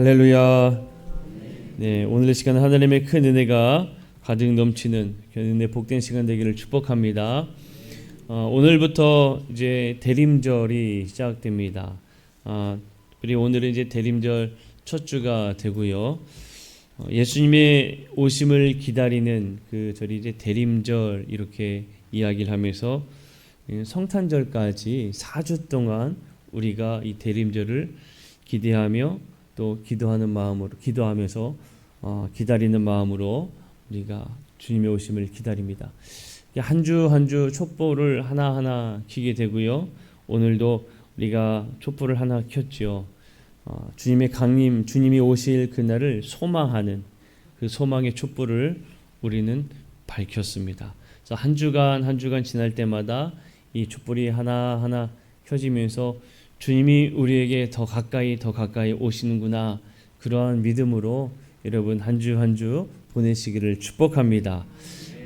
할렐루야. 네, 오늘 이 시간 하나님의 큰 은혜가 가득 넘치는 은혜 복된 시간 되기를 축복합니다. 어, 오늘부터 이제 대림절이 시작됩니다. 아, 우리 오늘은 이제 대림절 첫 주가 되고요. 어, 예수님의 오심을 기다리는 그 절이 이제 대림절 이렇게 이야기를 하면서 예, 성탄절까지 4주 동안 우리가 이 대림절을 기대하며 또 기도하는 마음으로 기도하면서 어, 기다리는 마음으로 우리가 주님의 오심을 기다립니다. 한 주 한 주 촛불을 하나 하나 켜게 되고요. 오늘도 우리가 촛불을 하나 켰지요. 어, 주님의 강림, 주님이 오실 그날을 소망하는 그 소망의 촛불을 우리는 밝혔습니다. 그래서 한 주간 한 주간 지날 때마다 이 촛불이 하나 하나 켜지면서 주님이 우리에게 더 가까이 더 가까이 오시는구나 그러한 믿음으로 여러분 한 주 한 주 보내시기를 축복합니다.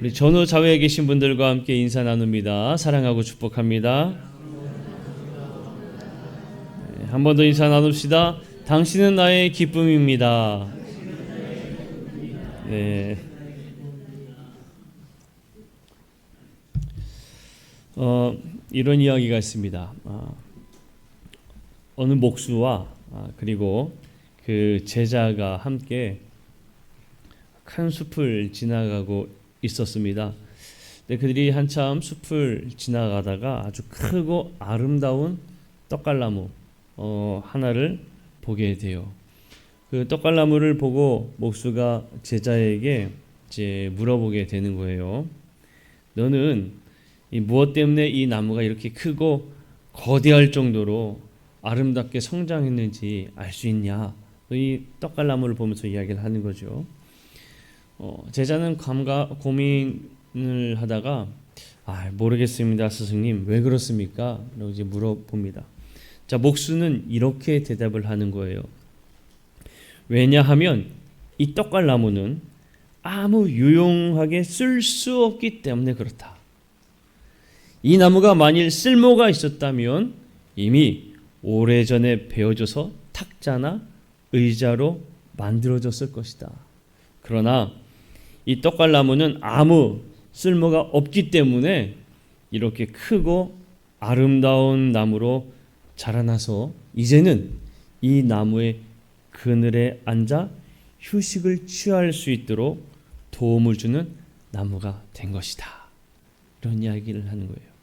우리 전후 자외에 계신 분들과 함께 인사 나눕니다. 사랑하고 축복합니다. 네, 한번 더 인사 나눕시다. 당신은 나의 기쁨입니다. 네. 어, 이런 이야기가 있습니다. 아, 어느 목수와 아, 그리고 그 제자가 함께 큰 숲을 지나가고 있었습니다. 근데 그들이 한참 숲을 지나가다가 아주 크고 아름다운 떡갈나무 어, 하나를 보게 돼요. 그 떡갈나무를 보고 목수가 제자에게 이제 물어보게 되는 거예요. 너는 이 무엇 때문에 이 나무가 이렇게 크고 거대할 정도로 아름답게 성장했는지 알 수 있냐? 이 떡갈나무를 보면서 이야기를 하는 거죠. 어, 제자는 감가 고민을 하다가 아, 모르겠습니다, 스승님. 왜 그렇습니까? 라고 이제 물어봅니다. 자, 목수는 이렇게 대답을 하는 거예요. 왜냐하면 이 떡갈나무는 아무 유용하게 쓸 수 없기 때문에 그렇다. 이 나무가 만일 쓸모가 있었다면 이미 오래전에 베어져서 탁자나 의자로 만들어졌을 것이다. 그러나 이 떡갈나무는 아무 쓸모가 없기 때문에 이렇게 크고 아름다운 나무로 자라나서 이제는 이 나무의 그늘에 앉아 휴식을 취할 수 있도록 도움을 주는 나무가 된 것이다. 이런 이야기를 하는 거예요.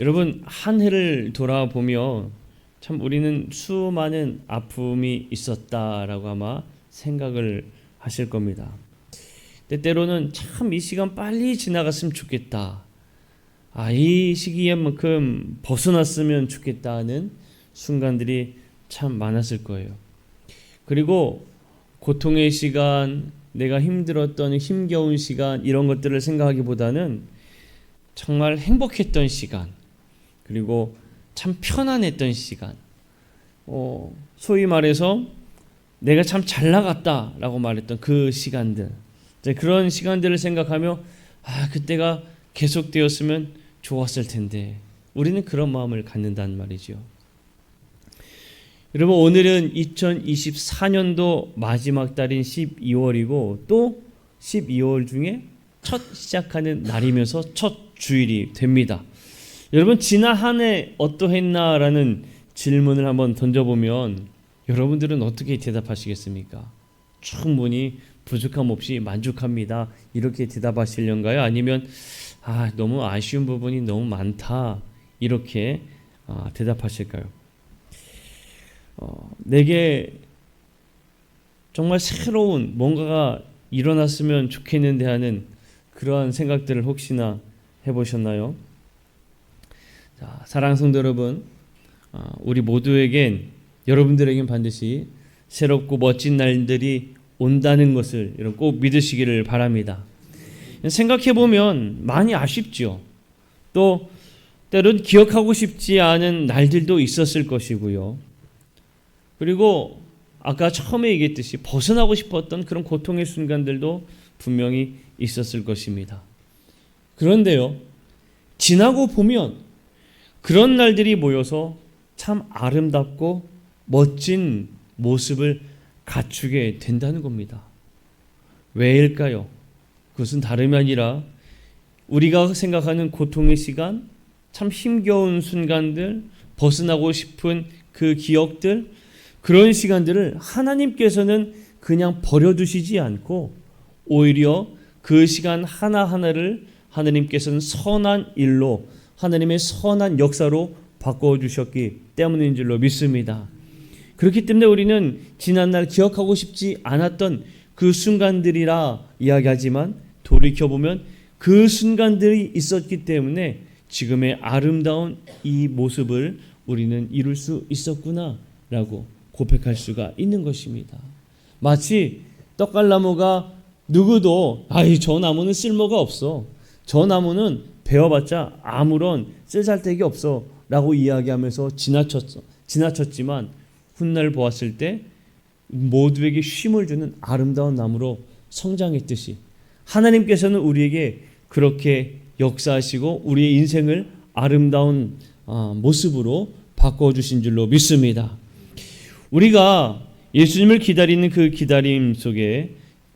여러분 한 해를 돌아보며 참 우리는 수많은 아픔이 있었다라고 아마 생각을 하실 겁니다. 때때로는 참 이 시간 빨리 지나갔으면 좋겠다. 아, 이 시기에만큼 벗어났으면 좋겠다는 순간들이 참 많았을 거예요. 그리고 고통의 시간, 내가 힘들었던 힘겨운 시간 이런 것들을 생각하기보다는 정말 행복했던 시간, 그리고 참 편안했던 시간, 어, 소위 말해서 내가 참 잘 나갔다라고 말했던 그 시간들, 그런 시간들을 생각하며 아 그때가 계속되었으면 좋았을 텐데 우리는 그런 마음을 갖는다는 말이죠. 여러분 오늘은 2024년도 마지막 달인 12월이고 또 12월 중에 첫 시작하는 날이면서 첫 주일이 됩니다. 여러분 지난 한 해 어떠했나라는 질문을 한번 던져보면 여러분들은 어떻게 대답하시겠습니까? 충분히 부족함 없이 만족합니다. 이렇게 대답하시려는가요? 아니면 아 너무 아쉬운 부분이 너무 많다 이렇게 아, 대답하실까요? 어, 내게 정말 새로운 뭔가가 일어났으면 좋겠는데 하는 그러한 생각들을 혹시나 해보셨나요? 자, 사랑 성도 여러분, 어, 우리 모두에겐 여러분들에겐 반드시 새롭고 멋진 날들이 온다는 것을 여러분 꼭 믿으시기를 바랍니다. 생각해 보면 많이 아쉽죠. 또 때론 기억하고 싶지 않은 날들도 있었을 것이고요. 그리고 아까 처음에 얘기했듯이 벗어나고 싶었던 그런 고통의 순간들도 분명히 있었을 것입니다. 그런데요, 지나고 보면 그런 날들이 모여서 참 아름답고 멋진 모습을 갖추게 된다는 겁니다. 왜일까요? 그것은 다름이 아니라 우리가 생각하는 고통의 시간, 참 힘겨운 순간들, 벗어나고 싶은 그 기억들, 그런 시간들을 하나님께서는 그냥 버려두시지 않고 오히려 그 시간 하나하나를 하나님께서는 선한 일로 하나님의 선한 역사로 바꿔 주셨기 때문인 줄로 믿습니다. 그렇기 때문에 우리는 지난날 기억하고 싶지 않았던 그 순간들이라 이야기하지만 돌이켜 보면 그 순간들이 있었기 때문에 지금의 아름다운 이 모습을 우리는 이룰 수 있었구나라고 고백할 수가 있는 것입니다. 마치 떡갈나무가 누구도 아이 저 나무는 쓸모가 없어. 저 나무는 베어봤자 아무런 쓸살데기 없어 라고 이야기하면서 지나쳤어. 지나쳤지만 훗날 보았을 때 모두에게 쉼을 주는 아름다운 나무로 성장했듯이 하나님께서는 우리에게 그렇게 역사하시고 우리의 인생을 아름다운 아, 모습으로 바꿔 주신 줄로 믿습니다. 우리가 예수님을 기다리는 그 기다림 속에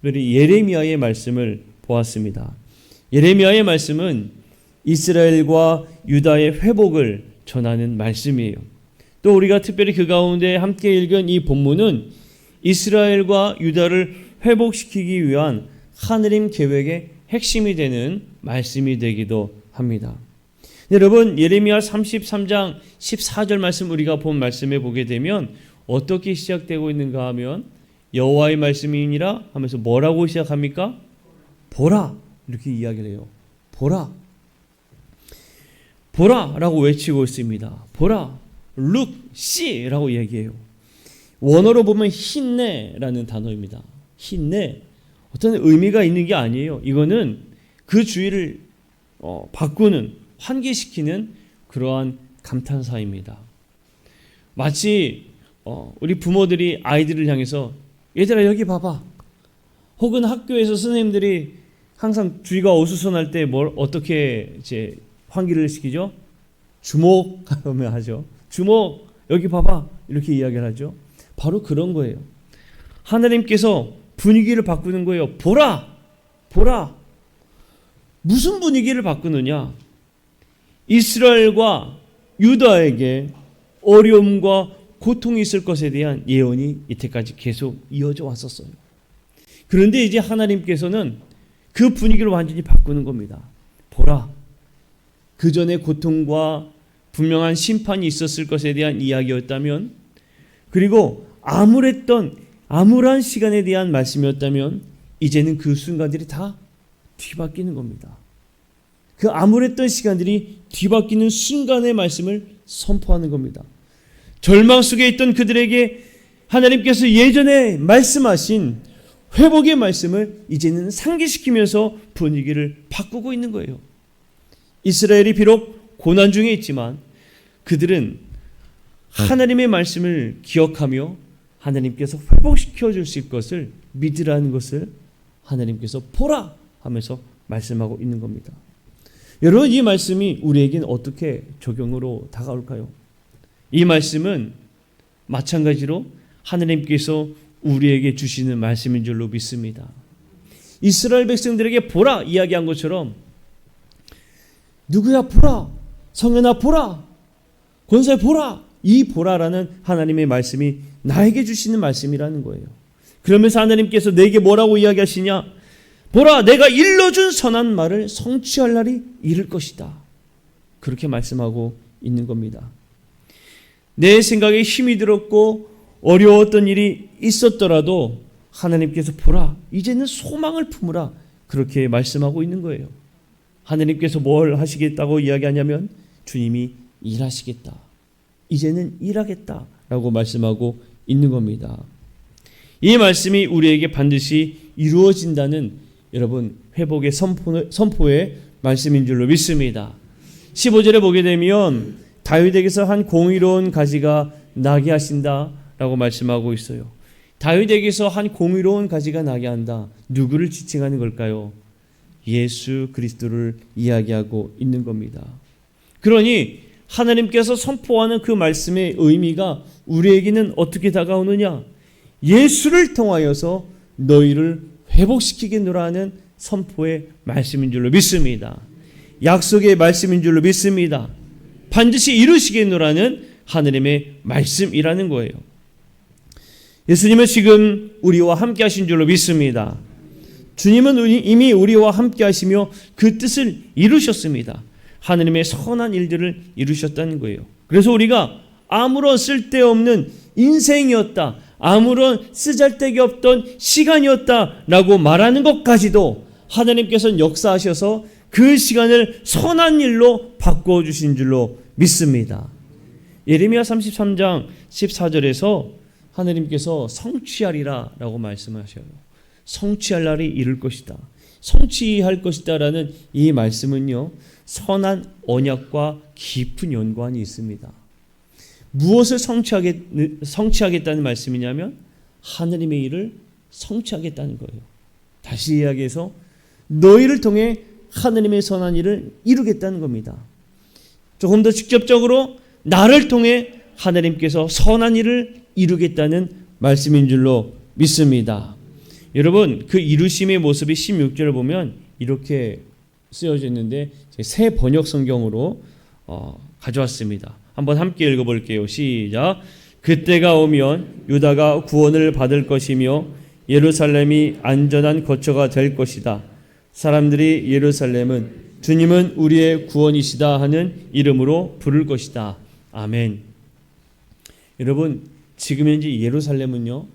예레미야의 말씀을 보았습니다. 예레미야의 말씀은 이스라엘과 유다의 회복을 전하는 말씀이에요. 또 우리가 특별히 그 가운데 함께 읽은 이 본문은 이스라엘과 유다를 회복시키기 위한 하느님 계획의 핵심이 되는 말씀이 되기도 합니다. 여러분 예레미야 33장 14절 말씀 우리가 본 말씀에 보게 되면 어떻게 시작되고 있는가 하면 여호와의 말씀이니라 하면서 뭐라고 시작합니까? 보라 이렇게 이야기를 해요. 보라 보라 라고 외치고 있습니다. 보라 look see라고 얘기해요. 원어로 보면 힘내 라는 단어입니다. 힘내 어떤 의미가 있는 게 아니에요. 이거는 그 주의를 어, 바꾸는 환기시키는 그러한 감탄사입니다. 마치 어, 우리 부모들이 아이들을 향해서 얘들아 여기 봐봐. 혹은 학교에서 선생님들이 항상 주의가 어수선할 때 뭘 어떻게 이제 환기를 시키죠? 주목하면 하죠. 주목 여기 봐봐 이렇게 이야기를 하죠. 바로 그런 거예요. 하나님께서 분위기를 바꾸는 거예요. 보라, 보라. 무슨 분위기를 바꾸느냐? 이스라엘과 유다에게 어려움과 고통이 있을 것에 대한 예언이 이때까지 계속 이어져 왔었어요. 그런데 이제 하나님께서는 그 분위기를 완전히 바꾸는 겁니다. 보라. 그 전에 고통과 분명한 심판이 있었을 것에 대한 이야기였다면 그리고 암울했던 암울한 시간에 대한 말씀이었다면 이제는 그 순간들이 다 뒤바뀌는 겁니다. 그 암울했던 시간들이 뒤바뀌는 순간의 말씀을 선포하는 겁니다. 절망 속에 있던 그들에게 하나님께서 예전에 말씀하신 회복의 말씀을 이제는 상기시키면서 분위기를 바꾸고 있는 거예요. 이스라엘이 비록 고난 중에 있지만 그들은 하나님의 말씀을 기억하며 하나님께서 회복시켜 주실 것을 믿으라는 것을 하나님께서 보라 하면서 말씀하고 있는 겁니다. 여러분 이 말씀이 우리에겐 어떻게 적용으로 다가올까요? 이 말씀은 마찬가지로 하나님께서 우리에게 주시는 말씀인 줄로 믿습니다. 이스라엘 백성들에게 보라 이야기한 것처럼 누구야 보라 성현아 보라 권세 보라 이 보라라는 하나님의 말씀이 나에게 주시는 말씀이라는 거예요. 그러면서 하나님께서 내게 뭐라고 이야기하시냐? 보라, 내가 일러준 선한 말을 성취할 날이 이를 것이다. 그렇게 말씀하고 있는 겁니다. 내 생각에 힘이 들었고 어려웠던 일이 있었더라도 하나님께서 보라, 이제는 소망을 품으라. 그렇게 말씀하고 있는 거예요. 하나님께서 뭘 하시겠다고 이야기하냐면 주님이 일하시겠다. 이제는 일하겠다라고 말씀하고 있는 겁니다. 이 말씀이 우리에게 반드시 이루어진다는 여러분 회복의 선포, 의 말씀인 줄로 믿습니다. 15절에 보게 되면 다윗에게서 한 공의로운 가지가 나게 하신다라고 말씀하고 있어요. 다윗에게서 한 공의로운 가지가 나게 한다. 누구를 지칭하는 걸까요? 예수 그리스도를 이야기하고 있는 겁니다. 그러니 하나님께서 선포하는 그 말씀의 의미가 우리에게는 어떻게 다가오느냐? 예수를 통하여서 너희를 회복시키겠노라는 선포의 말씀인 줄로 믿습니다. 약속의 말씀인 줄로 믿습니다. 반드시 이루시겠노라는 하느님의 말씀이라는 거예요. 예수님은 지금 우리와 함께 하신 줄로 믿습니다. 주님은 이미 우리와 함께 하시며 그 뜻을 이루셨습니다. 하느님의 선한 일들을 이루셨다는 거예요. 그래서 우리가 아무런 쓸데없는 인생이었다. 아무런 쓰잘데기 없던 시간이었다라고 말하는 것까지도 하나님께서는 역사하셔서 그 시간을 선한 일로 바꿔 주신 줄로 믿습니다. 예레미야 33장 14절에서 하나님께서 성취하리라라고 말씀하셔요. 성취할 날이 이를 것이다. 성취할 것이다라는 이 말씀은요. 선한 언약과 깊은 연관이 있습니다. 무엇을 성취하겠, 성취하겠다는 말씀이냐면 하느님의 일을 성취하겠다는 거예요. 다시 이야기해서 너희를 통해 하느님의 선한 일을 이루겠다는 겁니다. 조금 더 직접적으로 나를 통해 하나님께서 선한 일을 이루겠다는 말씀인 줄로 믿습니다. 여러분 그 이루심의 모습이 16절을 보면 이렇게 쓰여져 있는데 새 번역 성경으로 어, 가져왔습니다. 한번 함께 읽어볼게요. 시작. 그때가 오면 유다가 구원을 받을 것이며 예루살렘이 안전한 거처가 될 것이다. 사람들이 예루살렘은 주님은 우리의 구원이시다 하는 이름으로 부를 것이다. 아멘. 여러분 지금 현재 예루살렘은요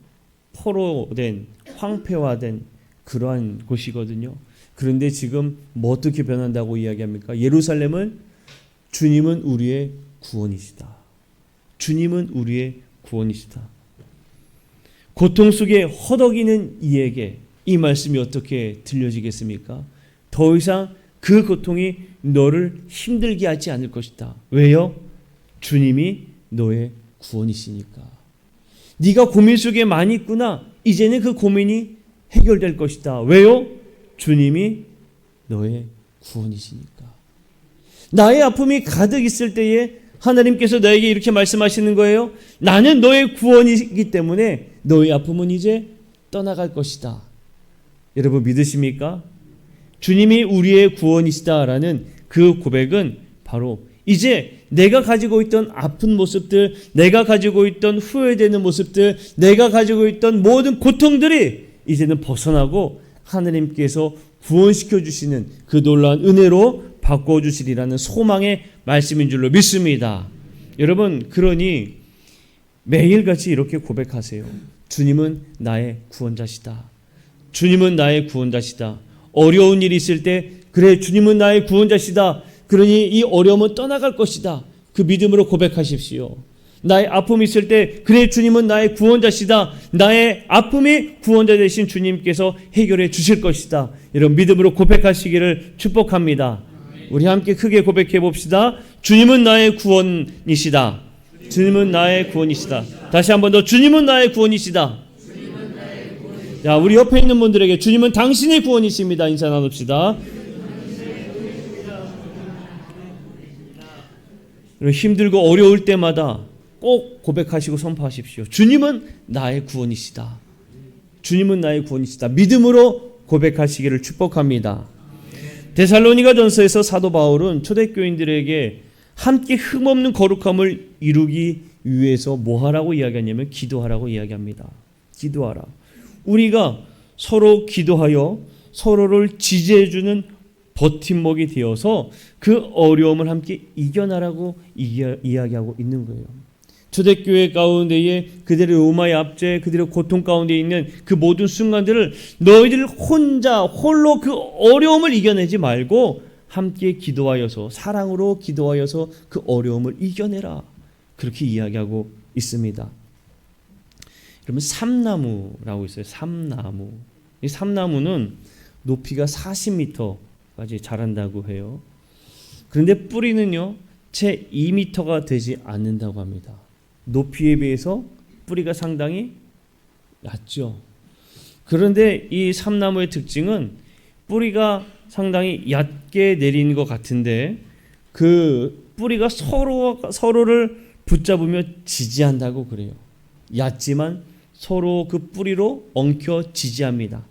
포로 된 황폐화된 그러한 곳이거든요. 그런데 지금 뭐 어떻게 변한다고 이야기합니까? 예루살렘은 주님은 우리의 구원이시다. 주님은 우리의 구원이시다. 고통 속에 허덕이는 이에게 이 말씀이 어떻게 들려지겠습니까? 더 이상 그 고통이 너를 힘들게 하지 않을 것이다. 왜요? 주님이 너의 구원이시니까. 네가 고민 속에 많이 있구나. 이제는 그 고민이 해결될 것이다. 왜요? 주님이 너의 구원이시니까. 나의 아픔이 가득 있을 때에 하나님께서 너에게 이렇게 말씀하시는 거예요. 나는 너의 구원이기 때문에 너의 아픔은 이제 떠나갈 것이다. 여러분 믿으십니까? 주님이 우리의 구원이시다라는 그 고백은 바로 이제 내가 가지고 있던 아픈 모습들, 내가 가지고 있던 후회되는 모습들, 내가 가지고 있던 모든 고통들이 이제는 벗어나고 하나님께서 구원시켜 주시는 그 놀라운 은혜로 바꿔 주시리라는 소망의 말씀인 줄로 믿습니다. 여러분, 그러니 매일같이 이렇게 고백하세요. 주님은 나의 구원자시다. 주님은 나의 구원자시다. 어려운 일이 있을 때 그래 주님은 나의 구원자시다. 그러니 이 어려움은 떠나갈 것이다. 그 믿음으로 고백하십시오. 나의 아픔이 있을 때 그래 주님은 나의 구원자시다. 나의 아픔이 구원자 되신 주님께서 해결해 주실 것이다. 이런 믿음으로 고백하시기를 축복합니다. 우리 함께 크게 고백해 봅시다. 주님은 나의 구원이시다. 주님은 나의 구원이시다. 다시 한 번 더 주님은 나의 구원이시다. 자, 우리 옆에 있는 분들에게 주님은 당신의 구원이십니다. 인사 나눕시다. 힘들고 어려울 때마다 꼭 고백하시고 선포하십시오. 주님은 나의 구원이시다. 주님은 나의 구원이시다. 믿음으로 고백하시기를 축복합니다. 데살로니가 전서에서 사도 바울은 초대교인들에게 함께 흠없는 거룩함을 이루기 위해서 뭐 하라고 이야기하냐면 기도하라고 이야기합니다. 기도하라. 우리가 서로 기도하여 서로를 지지해 주는 버팀목이 되어서 그 어려움을 함께 이겨나라고 이야기하고 있는 거예요. 초대교회 가운데에 그들의 로마의 압제, 그들의 고통 가운데 있는 그 모든 순간들을 너희들 혼자 홀로 그 어려움을 이겨내지 말고 함께 기도하여서 사랑으로 기도하여서 그 어려움을 이겨내라. 그렇게 이야기하고 있습니다. 여러분 삼나무라고 있어요. 삼나무. 이 삼나무는 높이가 40m 까지 자란다고 해요. 그런데 뿌리는요, 채 2m가 되지 않는다고 합니다. 높이에 비해서 뿌리가 상당히 얕죠. 그런데 이 삼나무의 특징은 뿌리가 상당히 얕게 내리는 것 같은데 그 뿌리가 서로 서로를 붙잡으며 지지한다고 그래요. 얕지만 서로 그 뿌리로 엉켜 지지합니다.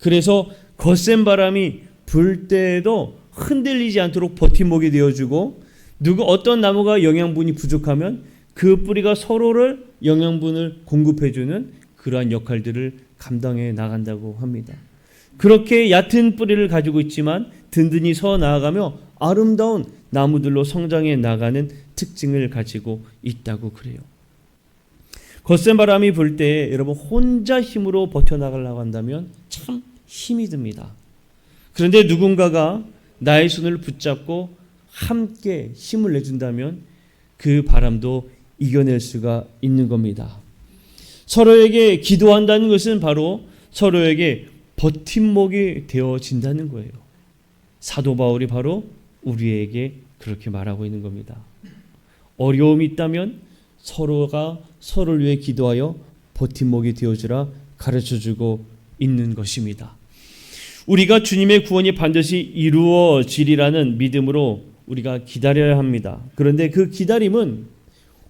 그래서 거센 바람이 불 때에도 흔들리지 않도록 버팀목이 되어주고 누구 어떤 나무가 영양분이 부족하면 그 뿌리가 서로를 영양분을 공급해주는 그러한 역할들을 감당해 나간다고 합니다. 그렇게 얕은 뿌리를 가지고 있지만 든든히 서 나아가며 아름다운 나무들로 성장해 나가는 특징을 가지고 있다고 그래요. 거센 바람이 불 때 여러분 혼자 힘으로 버텨나가려고 한다면 참 힘이 듭니다. 그런데 누군가가 나의 손을 붙잡고 함께 힘을 내준다면 그 바람도 이겨낼 수가 있는 겁니다. 서로에게 기도한다는 것은 바로 서로에게 버팀목이 되어진다는 거예요. 사도 바울이 바로 우리에게 그렇게 말하고 있는 겁니다. 어려움이 있다면 서로가 서로를 위해 기도하여 버팀목이 되어주라 가르쳐 주고 있는 것입니다. 우리가 주님의 구원이 반드시 이루어지리라는 믿음으로 우리가 기다려야 합니다. 그런데 그 기다림은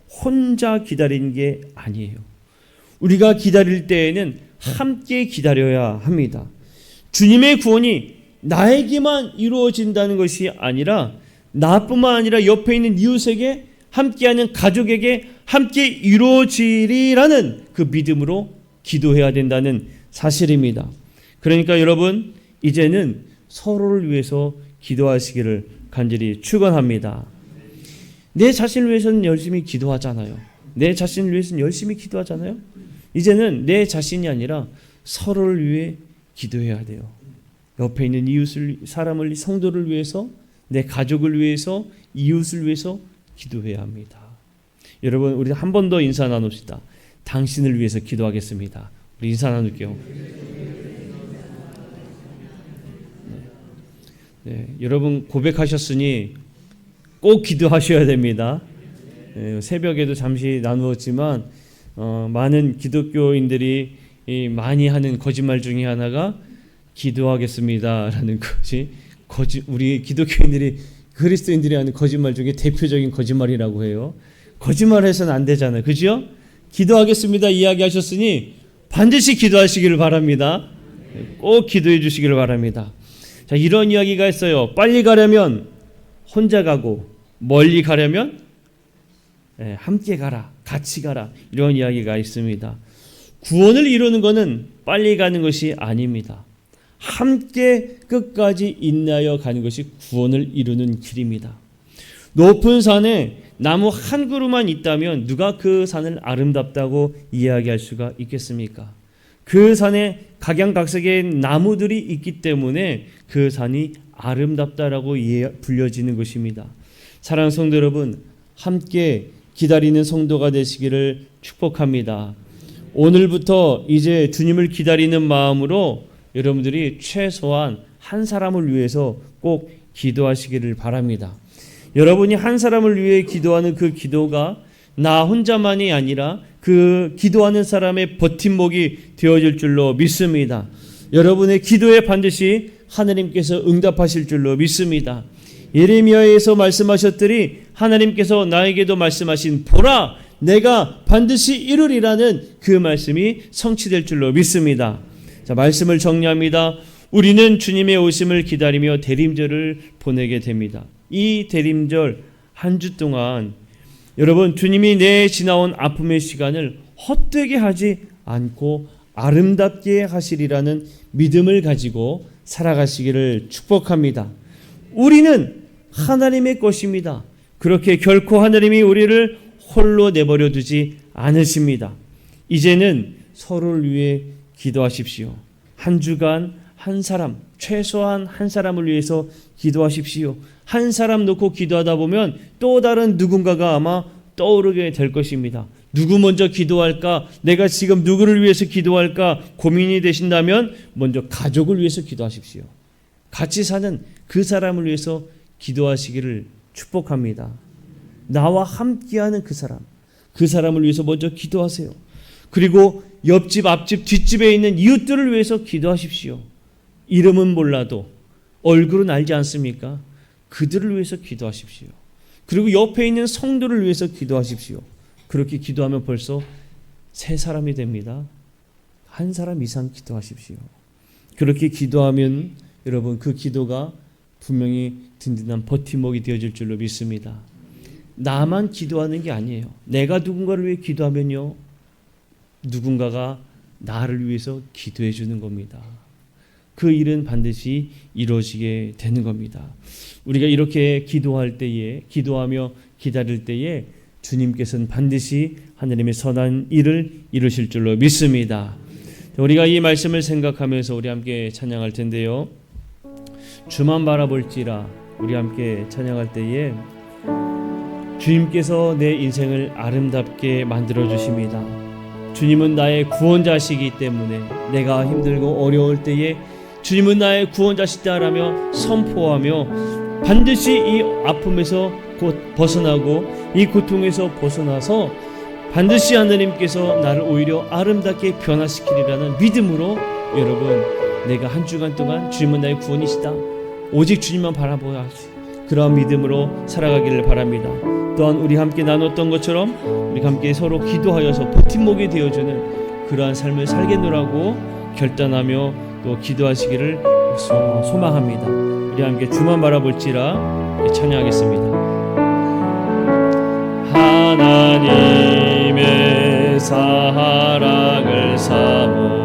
혼자 기다리는 게 아니에요. 우리가 기다릴 때에는 함께 기다려야 합니다. 주님의 구원이 나에게만 이루어진다는 것이 아니라 나뿐만 아니라 옆에 있는 이웃에게 함께하는 가족에게 함께 이루어지리라는 그 믿음으로 기도해야 된다는 사실입니다. 그러니까 여러분 이제는 서로를 위해서 기도하시기를 간절히 축원합니다. 내 자신을 위해서는 열심히 기도하잖아요. 내 자신을 위해서는 열심히 기도하잖아요. 이제는 내 자신이 아니라 서로를 위해 기도해야 돼요. 옆에 있는 이웃을 사람을 성도를 위해서 내 가족을 위해서 이웃을 위해서 기도해야 합니다. 여러분 우리 한 번 더 인사 나눕시다. 당신을 위해서 기도하겠습니다. 우리 인사 나눌게요. 네. 네, 여러분 고백하셨으니 꼭 기도하셔야 됩니다. 네, 새벽에도 잠시 나누었지만 어, 많은 기독교인들이 많이 하는 거짓말 중에 하나가 기도하겠습니다라는 것이 거짓 우리 기독교인들이 그리스도인들이 하는 거짓말 중에 대표적인 거짓말이라고 해요. 거짓말해서는 안 되잖아요. 그죠? 기도하겠습니다 이야기하셨으니 반드시 기도하시기를 바랍니다. 꼭 기도해 주시기를 바랍니다. 자, 이런 이야기가 있어요. 빨리 가려면 혼자 가고 멀리 가려면 예, 함께 가라, 같이 가라 이런 이야기가 있습니다. 구원을 이루는 것은 빨리 가는 것이 아닙니다. 함께 끝까지 인내하여 가는 것이 구원을 이루는 길입니다. 높은 산에 나무 한 그루만 있다면 누가 그 산을 아름답다고 이야기할 수가 있겠습니까? 그 산에 각양각색의 나무들이 있기 때문에 그 산이 아름답다라고 불려지는 것입니다. 사랑하는 성도 여러분, 함께 기다리는 성도가 되시기를 축복합니다. 오늘부터 이제 주님을 기다리는 마음으로 여러분들이 최소한 한 사람을 위해서 꼭 기도하시기를 바랍니다. 여러분이 한 사람을 위해 기도하는 그 기도가 나 혼자만이 아니라 그 기도하는 사람의 버팀목이 되어질 줄로 믿습니다. 여러분의 기도에 반드시 하나님께서 응답하실 줄로 믿습니다. 예레미야에서 말씀하셨더니 하나님께서 나에게도 말씀하신 보라 내가 반드시 이루리라는 그 말씀이 성취될 줄로 믿습니다. 자, 말씀을 정리합니다. 우리는 주님의 오심을 기다리며 대림절을 보내게 됩니다. 이 대림절 한 주 동안 여러분 주님이 내 지나온 아픔의 시간을 헛되게 하지 않고 아름답게 하시리라는 믿음을 가지고 살아가시기를 축복합니다. 우리는 하나님의 것입니다. 그렇게 결코 하나님이 우리를 홀로 내버려 두지 않으십니다. 이제는 서로를 위해 기도하십시오. 한 주간 한 사람, 최소한 한 사람을 위해서 기도하십시오. 한 사람 놓고 기도하다 보면 또 다른 누군가가 아마 떠오르게 될 것입니다. 누구 먼저 기도할까? 내가 지금 누구를 위해서 기도할까? 고민이 되신다면 먼저 가족을 위해서 기도하십시오. 같이 사는 그 사람을 위해서 기도하시기를 축복합니다. 나와 함께하는 그 사람, 그 사람을 위해서 먼저 기도하세요. 그리고 옆집, 앞집, 뒷집에 있는 이웃들을 위해서 기도하십시오. 이름은 몰라도 얼굴은 알지 않습니까? 그들을 위해서 기도하십시오. 그리고 옆에 있는 성도를 위해서 기도하십시오. 그렇게 기도하면 벌써 세 사람이 됩니다. 한 사람 이상 기도하십시오. 그렇게 기도하면 여러분 그 기도가 분명히 든든한 버팀목이 되어질 줄로 믿습니다. 나만 기도하는 게 아니에요. 내가 누군가를 위해 기도하면요. 누군가가 나를 위해서 기도해 주는 겁니다. 그 일은 반드시 이루어지게 되는 겁니다. 우리가 이렇게 기도할 때에 기도하며 기다릴 때에 주님께서는 반드시 하나님의 선한 일을 이루실 줄로 믿습니다. 우리가 이 말씀을 생각하면서 우리 함께 찬양할 텐데요. 주만 바라볼지라 우리 함께 찬양할 때에 주님께서 내 인생을 아름답게 만들어 주십니다. 주님은 나의 구원자시기 때문에 내가 힘들고 어려울 때에 주님은 나의 구원자시다라며 선포하며 반드시 이 아픔에서 곧 벗어나고 이 고통에서 벗어나서 반드시 하나님께서 나를 오히려 아름답게 변화시키리라는 믿음으로 여러분 내가 한 주간 동안 주님은 나의 구원이시다. 오직 주님만 바라보아지 그러한 믿음으로 살아가기를 바랍니다. 또한 우리 함께 나눴던 것처럼 우리 함께 서로 기도하여서 버팀목이 되어주는 그러한 삶을 살겠노라고 결단하며 또 기도하시기를 소- 소망합니다. 우리 함께 주만 바라볼지라 찬양하겠습니다. 하나님의 사랑을 사모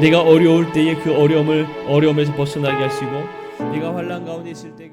내가 어려울 때에 그 어려움을 어려움에서 벗어나게 하시고 내가 환란 가운데 있을 때